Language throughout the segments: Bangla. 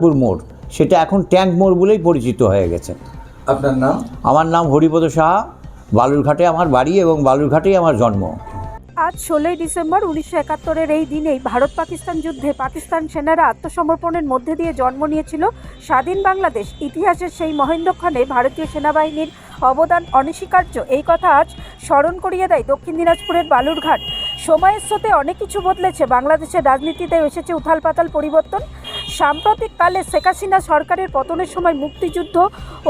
পুর মোড়। সেটা এখন ট্যাঙ্ক মোড় বলেই পরিচিত হয়ে গেছে। আপনার নাম? আমার নাম হরিপদ সাহা। বালুরঘাটে আমার বাড়ি এবং বালুরঘাটেই আমার জন্ম। আজ ষোলোই ডিসেম্বর উনিশশো একাত্তরের এই দিনেই ভারত পাকিস্তান যুদ্ধে পাকিস্তান সেনারা আত্মসমর্পণের মধ্যে দিয়ে জন্ম নিয়েছিল স্বাধীন বাংলাদেশ। ইতিহাসের সেই মহেন্দ্রক্ষণে ভারতীয় সেনাবাহিনীর অবদান অনস্বীকার্য। এই কথা আজ স্মরণ করিয়ে দেয় দক্ষিণ দিনাজপুরের বালুরঘাট। সময়ের সাথে অনেক কিছু বদলেছে। বাংলাদেশের রাজনীতিতে এসেছে উথাল পাতাল পরিবর্তন। সাম্প্রতিক কালে শেখ হাসিনা সরকারের পতনের সময় মুক্তিযুদ্ধ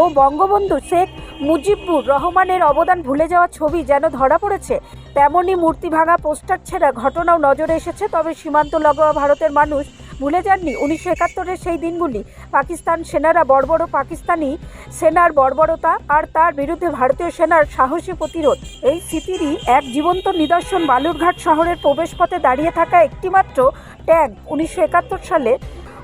ও বঙ্গবন্ধু শেখ মুজিবুর রহমানের অবদান ভুলে যাওয়া ছবি যেন ধরা পড়েছে তেমনই মূর্তি ভাঙা পোস্টার ছেঁড়া ঘটনাও নজরে এসেছে। তবে সীমান্ত লগোয়া ভারতের মানুষ ভুলে যাননি। উনিশশো একাত্তরের সেই দিনগুলি, পাকিস্তান সেনারা বর্বর পাকিস্তানি সেনার বর্বরতা আর তার বিরুদ্ধে ভারতীয় সেনার সাহসী প্রতিরোধ। এই স্মৃতিরই এক জীবন্ত নিদর্শন বালুরঘাট শহরের প্রবেশপথে দাঁড়িয়ে থাকা একটিমাত্র ট্যাগ উনিশশো একাত্তর সালে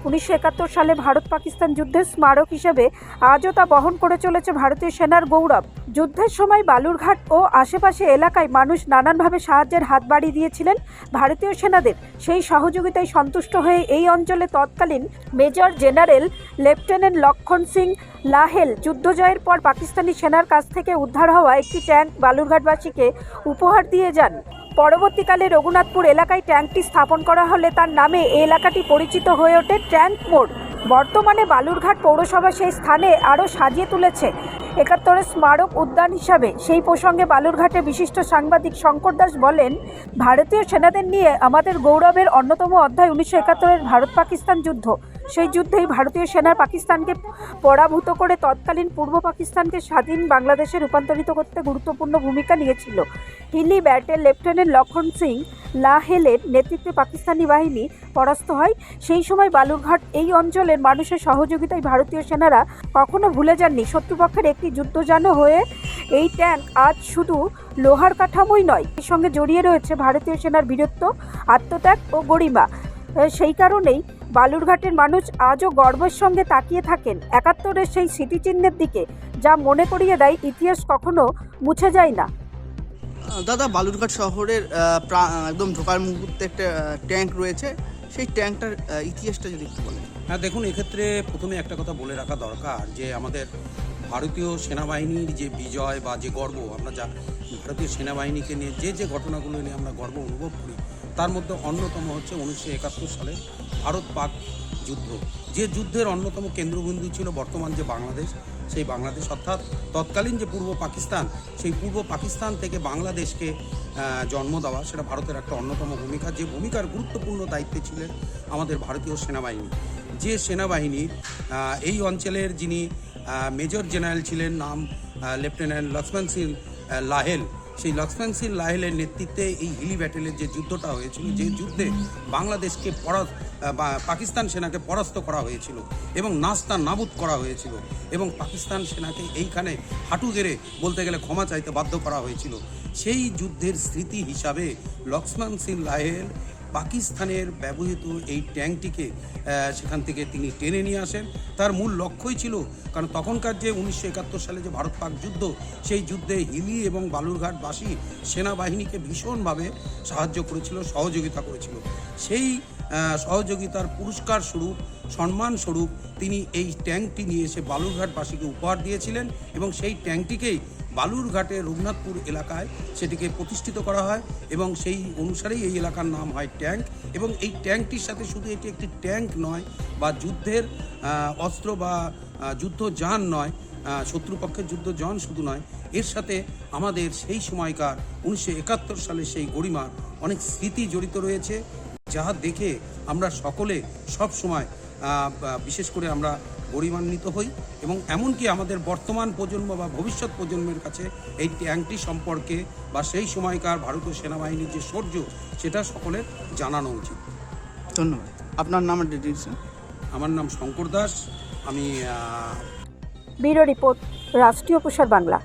উনিশশো একাত্তর সালে ভারত পাকিস্তান যুদ্ধের স্মারক হিসেবে আজও তা বহন করে চলেছে ভারতীয় সেনার গৌরব। যুদ্ধের সময় বালুরঘাট ও আশেপাশে এলাকায় মানুষ নানানভাবে সাহায্যের হাত বাড়িয়ে দিয়েছিলেন ভারতীয় সেনাদের। সেই সহযোগিতায় সন্তুষ্ট হয়ে এই অঞ্চলে তৎকালীন মেজর জেনারেল লেফটেন্যান্ট লক্ষণ সিং লাহেল যুদ্ধ জয়ের পর পাকিস্তানি সেনার কাছ থেকে উদ্ধার হওয়া একটি ট্যাঙ্ক বালুরঘাটবাসীকে উপহার দিয়ে যান। পরবর্তীকালে রঘুনাথপুর এলাকায় ট্যাঙ্কটি স্থাপন করা হলে তার নামে এই এলাকাটি পরিচিত হয়ে ওঠে ট্যাঙ্ক মোড়। বর্তমানে বালুরঘাট পৌরসভা সেই স্থানে আরও সাজিয়ে তুলেছে। একাত্তরের স্মারক উদ্যান হিসাবে। সেই প্রসঙ্গে বালুরঘাটে বিশিষ্ট সাংবাদিক শঙ্কর দাস বলেন, ভারতীয় সেনাদের নিয়ে আমাদের গৌরবের অন্যতম অধ্যায় উনিশশো একাত্তরের ভারত পাকিস্তান যুদ্ধ। সেই যুদ্ধেই ভারতীয় সেনা পাকিস্তানকে পরাভূত করে তৎকালীন পূর্ব পাকিস্তানকে স্বাধীন বাংলাদেশে রূপান্তরিত করতে গুরুত্বপূর্ণ ভূমিকা নিয়েছিল। হিলি ব্যাটের লেফটেন্যান্ট লক্ষণ সিং লাহেলের নেতৃত্বে পাকিস্তানি বাহিনী পরাস্ত হয়। সেই সময় বালুরঘাট এই অঞ্চলের মানুষের সহযোগিতায় ভারতীয় সেনারা কখনো ভুলে যাননি। শত্রুপক্ষের একটি যুদ্ধজানও হয়ে এই ট্যাঙ্ক আজ শুধু লোহার কাঠামোই নয়, এর সঙ্গে জড়িয়ে রয়েছে ভারতীয় সেনার বীরত্ব, আত্মত্যাগ ও গরিমা। সেই কারণেই বালুরঘাটের মানুষ আজও গর্বের সঙ্গে তাকিয়ে থাকেন একাত্তরের সেই স্মৃতিচিহ্নের দিকে যা মনে করিয়ে দেয় ইতিহাস কখনো মুছে যায় না। দাদা বালুরঘাট শহরের একদম ঢোকার মুহূর্তে একটা ট্যাঙ্ক রয়েছে। সেই ট্যাঙ্কটার ইতিহাসটা যদি একটু বলেন। হ্যাঁ দেখুন এক্ষেত্রে প্রথমে একটা কথা বলে রাখা দরকার যে আমাদের ভারতীয় সেনাবাহিনীর যে বিজয় বা যে গর্ব আমরা যা ভারতীয় সেনাবাহিনীকে নিয়ে যে যে ঘটনাগুলো নিয়ে আমরা গর্ব অনুভব করি তার মধ্যে অন্যতম হচ্ছে উনিশশো একাত্তর সালের ভারত পাক যুদ্ধ। যে যুদ্ধের অন্যতম কেন্দ্রবিন্দু ছিল বর্তমান যে বাংলাদেশ সেই বাংলাদেশ অর্থাৎ তৎকালীন যে পূর্ব পাকিস্তান সেই পূর্ব পাকিস্তান থেকে বাংলাদেশকে জন্ম দেওয়া সেটা ভারতের একটা অন্যতম ভূমিকা। যে ভূমিকার গুরুত্বপূর্ণ দায়িত্বে ছিলেন আমাদের ভারতীয় সেনাবাহিনী। যে সেনাবাহিনীর আহ, এই অঞ্চলের যিনি মেজর জেনারেল ছিলেন নাম লেফটেন্যান্ট লক্ষ্মণ সিং লাহেল সেই লক্ষ্মণ সিং লাহেলের নেতৃত্বে এই হিলি ব্যাটেলের যে যুদ্ধটা হয়েছিল, যে যুদ্ধে বাংলাদেশকে পরাস পাকিস্তান সেনাকে পরাস্ত করা হয়েছিল এবং নাস্তা নাবুদ করা হয়েছিল এবং পাকিস্তান সেনাকে এইখানে হাঁটু গেড়ে বলতে গেলে ক্ষমা চাইতে বাধ্য করা হয়েছিল। সেই যুদ্ধের স্মৃতি হিসাবে লক্ষ্মণ সিং লাহেল পাকিস্তানের ব্যবহৃত এই ট্যাঙ্কটিকে সেখান থেকে তিনি টেনে নিয়ে আসেন। তার মূল লক্ষ্যই ছিল, কারণ তখনকার যে উনিশশো একাত্তর সালে যে ভারত পাক যুদ্ধ, সেই যুদ্ধে হিলি এবং বালুরঘাটবাসী সেনাবাহিনীকে ভীষণভাবে সাহায্য করেছিল, সহযোগিতা করেছিল। সেই সহযোগিতার পুরস্কার স্বরূপ সম্মান স্বরূপ তিনি এই ট্যাঙ্কটি নিয়ে এসে বালুরঘাটবাসীকে উপহার দিয়েছিলেন এবং সেই ট্যাঙ্কটিকেই বালুরঘাটের রঘুনাথপুর এলাকায় সেটিকে প্রতিষ্ঠিত করা হয় এবং সেই অনুসারেই এই এলাকার নাম হয় ট্যাঙ্ক এবং এই ট্যাঙ্কটির সাথে শুধু এটি একটি ট্যাঙ্ক নয় বা যুদ্ধের অস্ত্র বা আহ, যুদ্ধযান নয় শত্রুপক্ষের যুদ্ধ যুদ্ধযান শুধু নয় এর সাথে আমাদের সেই সময়কার উনিশশো একাত্তর সালের সেই গরিমার অনেক স্মৃতি জড়িত রয়েছে যা দেখে আমরা সকলে সব সময় বিশেষ করে আমরা গরিমান্বিত হই এবং এমনকি আমাদের বর্তমান প্রজন্ম বা ভবিষ্যৎ প্রজন্মের কাছে এই ট্যাঙ্কটি সম্পর্কে বা সেই সময়কার ভারতীয় সেনাবাহিনীর যে শৌর্য সেটা সকলের জানানো উচিত। ধন্যবাদ। আপনার নাম ডিটেলস আমার নাম শঙ্কর দাস আমি ব্যুরো রিপোর্ট রাষ্ট্রীয় প্রসার বাংলা।